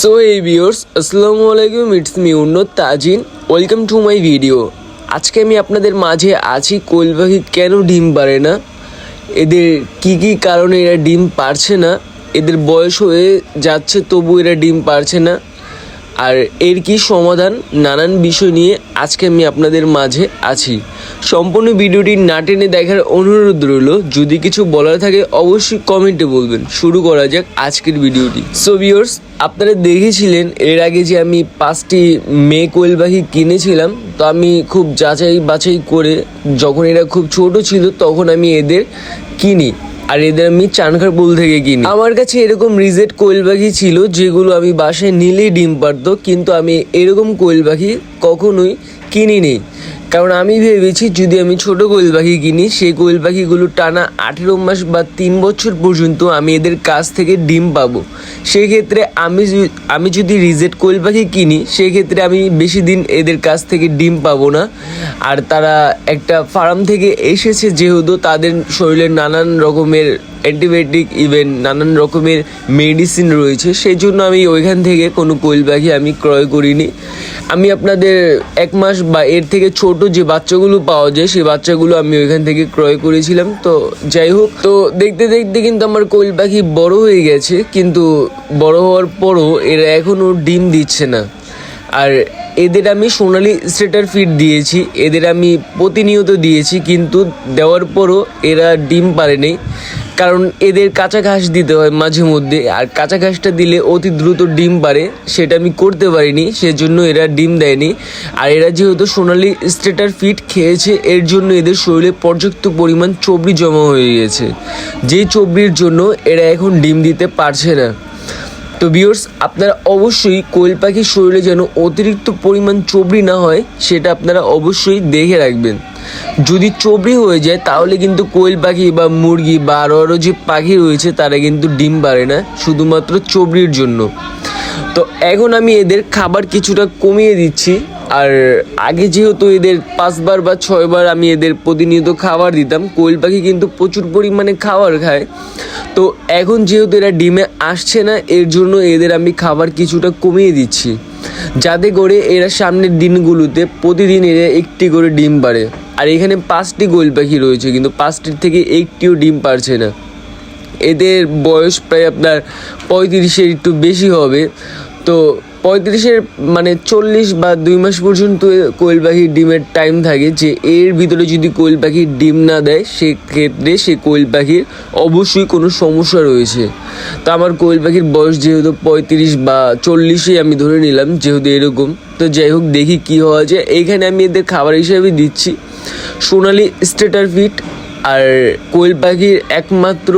So এই viewers আসসালামু আলাইকুম it's me Unnat Tajin welcome to my video আজকে আমি আপনাদের মাঝে আছি কোয়েল পাখি কেন ডিম পারে না? এদের কি কি কারণে এরা ডিম পারছে না? এদের বয়স হয়ে যাচ্ছে তবু এরা ডিম পারছে না। আর এর কি সমাধান? নানান বিষয় নিয়ে আজকে আমি আপনাদের মাঝে আছি। সম্পূর্ণ ভিডিওটি না টেনে দেখার অনুরোধ রইল। যদি কিছু বলার থাকে, অবশ্যই কমেন্টে বলবেন। শুরু করা যাক আজকের ভিডিওটি। সো ভিউয়ার্স আপনারা দেখেছিলেন, এর আগে যে আমি পাঁচটি মেয়ে কোয়েল পাখি কিনেছিলাম, তো আমি খুব যাচাই বাছাই করে যখন এরা খুব ছোট ছিল, তখন আমি এদের কিনি। আর এদের আমি চানখার পুল থেকে কিনি। আমার কাছে এরকম রিজেট কোয়েল পাখি ছিল, যেগুলো আমি বাসায় নিলেই ডিম পারতো কিন্তু আমি এরকম কোয়েল পাখি কখনোই কিনিনি। কারণ আমি ভেবেছি যদি আমি ছোট কোয়েল পাখি কিনি, সেই কোয়েল পাখিগুলো টানা আঠেরো মাস বা তিন বছর পর্যন্ত আমি এদের কাছ থেকে ডিম পাবো। সেক্ষেত্রে আমি আমি যদি রিজেট কোয়েল পাখি কিনি, সেক্ষেত্রে আমি বেশি দিন এদের কাছ থেকে ডিম পাবো না। আর তারা একটা ফার্ম থেকে এসেছে যেহেতু তাদের শরীরে নানান রকমের অ্যান্টিবায়োটিক, ইভেন নানান রকমের মেডিসিন রয়েছে সেই জন্য আমি ওইখান থেকে কোনো কোয়েল পাখি আমি ক্রয় করিনি। আমি আপনাদের এক মাস বা এর থেকে ছোট যে বাচ্চাগুলো পাওয়া যায়, সেই বাচ্চাগুলো আমি ওইখান থেকে ক্রয় করেছিলাম। তো যাই হোক, তো দেখতে দেখতে কিন্তু আমার কোয়েল পাখি বড় হয়ে গেছে, কিন্তু বড় হওয়ার পরও এরা এখনও ডিম দিচ্ছে না। আর এদের আমি সোনালি স্টেটার ফিড দিয়েছি, এদের আমি প্রতিনিয়ত দিয়েছি, কিন্তু দেওয়ার পরও এরা ডিম পারেনি কারণ এদের কাঁচা ঘাস দিতে হয় মাঝে মধ্যে, আর কাঁচা ঘাসটা দিলে অতি দ্রুত ডিম পারে সেটা আমি করতে পারিনি, সেজন্য এরা ডিম দেয়নি। আর এরা যেহেতু সোনালি স্টেটার ফিট খেয়েছে, এর জন্য এদের শরীরে পর্যাপ্ত পরিমাণ চবড়ি জমা হয়ে গেছে যেই চবড়ির জন্য এরা এখন ডিম দিতে পারছে না। তো বিয়র্স আপনারা অবশ্যই কোয়েল পাখির শরীরে যেন অতিরিক্ত পরিমাণ চবড়ি না হয়, সেটা আপনারা অবশ্যই দেখে রাখবেন। যদি চবড়ি হয়ে যায়, তাহলে কিন্তু কোয়েল পাখি বা মুরগি বা আরও আরও যে পাখি রয়েছে, তারা কিন্তু ডিম পারে না, শুধুমাত্র চবড়ির জন্য। তো এখন আমি এদের খাবার কিছুটা কমিয়ে দিচ্ছি, আর আগে যেহেতু এদের পাঁচবার বা ছয়বার আমি এদের প্রতিনিয়ত খাবার দিতাম, কোয়েল পাখি কিন্তু প্রচুর পরিমাণে খাবার খায়। তো এখন যেহেতু এরা ডিমে আসছে না, এর জন্য এদের আমি খাবার কিছুটা কমিয়ে দিচ্ছি। যাতে করে এরা সামনের দিনগুলোতে প্রতিদিন এরা একটি করে ডিম পারে। আর এখানে পাঁচটি গোল পাখি রয়েছে, কিন্তু পাঁচটির থেকে একটিও ডিম পারছে না। এদের বয়স প্রায় আপনার পঁয়ত্রিশের একটু বেশি হবে। তো পঁয়ত্রিশের মানে চল্লিশ বা দুই মাস পর্যন্ত কোয়েল পাখির ডিমের টাইম থাকে যে এর ভিতরে যদি কোয়েল পাখির ডিম না দেয়, সেক্ষেত্রে সে কোয়েল পাখির অবশ্যই কোনো সমস্যা রয়েছে। তো আমার কোয়েল পাখির বয়স যেহেতু পঁয়ত্রিশ বা চল্লিশে আমি ধরে নিলাম, যেহেতু এরকম। তো যাই হোক, দেখি কী হওয়া যায়। এইখানে আমি এদের খাবার হিসাবে দিচ্ছি। সোনালি স্টেটার ফিট আর কোয়েল পাখির একমাত্র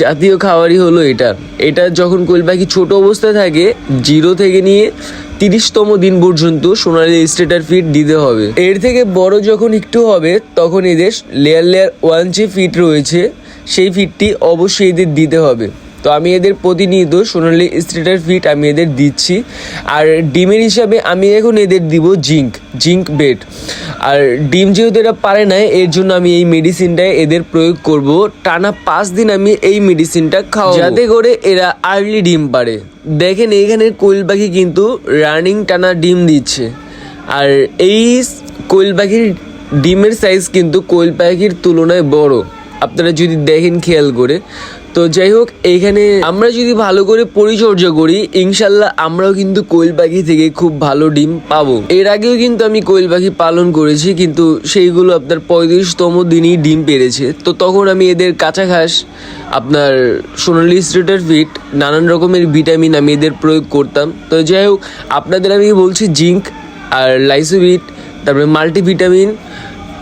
জাতীয় খাবারই হলো এটা। এটা যখন কোয়েল পাখি ছোট অবস্থায় থাকে, জিরো থেকে নিয়ে তিরিশতম দিন পর্যন্ত সোনালি স্টেটার ফিট দিতে হবে। এর থেকে বড় যখন একটু হবে, তখন এদের লেয়ার লেয়ার ওয়ান যে ফিট রয়েছে, সেই ফিটটি অবশ্যই এদের দিতে হবে। তো আমি এদের প্রতিনিয়ত সোনালি স্ট্রেটার ফিট আমি এদের দিচ্ছি। আর ডিমের হিসাবে আমি এখন এদের দিব জিঙ্ক জিঙ্ক বেড আর ডিম যেহেতু এরা পারে না এর জন্য আমি এই মেডিসিনটা এদের প্রয়োগ করব। টানা পাঁচ দিন আমি এই মেডিসিনটা খাওয়া যাতে করে এরা আর্লি ডিম পারে। দেখেন এইখানে কোয়েল পাখি কিন্তু রানিং টানা ডিম দিচ্ছে। আর এই কোয়েল পাখির ডিমের সাইজ কিন্তু কোয়েল পাখির তুলনায় বড়। আপনারা যদি দেখেন, খেয়াল করে। তো যাই হোক, এইখানে আমরা যদি ভালো করে পরিচর্যা করি, ইনশাল্লাহ আমরাও কিন্তু কোয়েল পাখি থেকে খুব ভালো ডিম পাবো। এর আগেও কিন্তু আমি কোয়েল পাখি পালন করেছি, কিন্তু সেইগুলো আপনার পঁয়ত্রিশতম দিনই ডিম পেরেছে। তো তখন আমি এদের কাঁচা ঘাস, আপনার সোনালি স্ট্রেটার ফিট, নানান রকমের ভিটামিন আমি এদের প্রয়োগ করতাম। তো যাই হোক, আপনাদের আমি বলছি জিঙ্ক আর লাইসোভিট তারপরে মাল্টিভিটামিন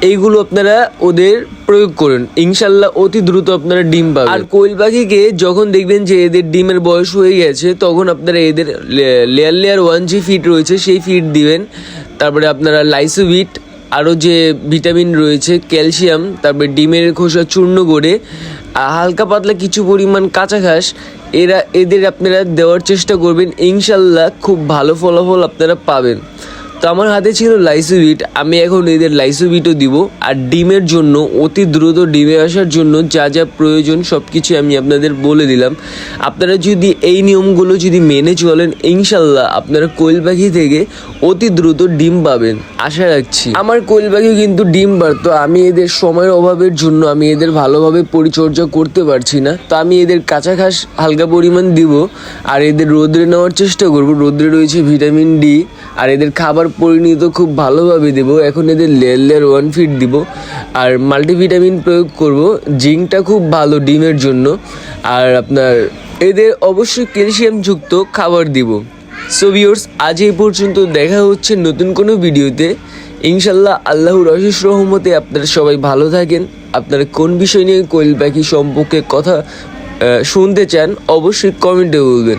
এইগুলো আপনারা ওদের প্রয়োগ করুন। ইনশাল্লাহ অতি দ্রুত আপনারা ডিম পাবেন। আর কোয়েল পাখিকে যখন দেখবেন যে এদের ডিমের বয়স হয়ে গেছে, তখন আপনারা এদের লেয়ার লেয়ার ওয়ান যে ফিট রয়েছে, সেই ফিট দিবেন। তারপরে আপনারা লাইসোভিট আরও যে ভিটামিন রয়েছে ক্যালসিয়াম তারপরে ডিমের খোসা চূর্ণ করে হালকা পাতলা কিছু পরিমাণ কাঁচা ঘাস, এরা, এদের আপনারা দেওয়ার চেষ্টা করবেন। ইনশাল্লাহ খুব ভালো ফলাফল আপনারা পাবেন। তো আমার হাতে ছিল লাইসোভিট আমি এখন এদের লাইসোভিটও দিব। আর ডিমের জন্য, অতি দ্রুত ডিমে আসার জন্য যা যা প্রয়োজন সব কিছু আমি আপনাদের বলে দিলাম। আপনারা যদি এই নিয়মগুলো যদি মেনে চলেন, ইনশাল্লাহ আপনারা কোয়েল পাখি থেকে অতি দ্রুত ডিম পাবেন। আশা রাখছি। আমার কোয়েল পাখি কিন্তু ডিম পারতো আমি এদের সময়ের অভাবের জন্য আমি এদের ভালোভাবে পরিচর্যা করতে পারছি না। তো আমি এদের কাঁচা ঘাস হালকা পরিমাণ দিব। আর এদের রোদ্রে নেওয়ার চেষ্টা করব। রোদ্রে রয়েছে ভিটামিন ডি আর এদের খাবার পরিণত খুব ভালোভাবে দেব। এখন এদের লেয়ার লেয়ার ওয়ান ফিট দিব। আর মাল্টিভিটামিন প্রয়োগ করব। জিঙ্কটা খুব ভালো ডিমের জন্য। আর আপনার এদের অবশ্যই ক্যালসিয়াম যুক্ত খাবার দিব। সো ভিউয়ার্স আজ এই পর্যন্ত দেখা হচ্ছে নতুন কোনো ভিডিওতে। ইনশাল্লাহ আল্লাহর অশেষ রহমতে আপনারা সবাই ভালো থাকেন। আপনারা কোন বিষয় নিয়ে কোয়েল পাখি সম্পর্কে কথা শুনতে চান, অবশ্যই কমেন্টে বলবেন।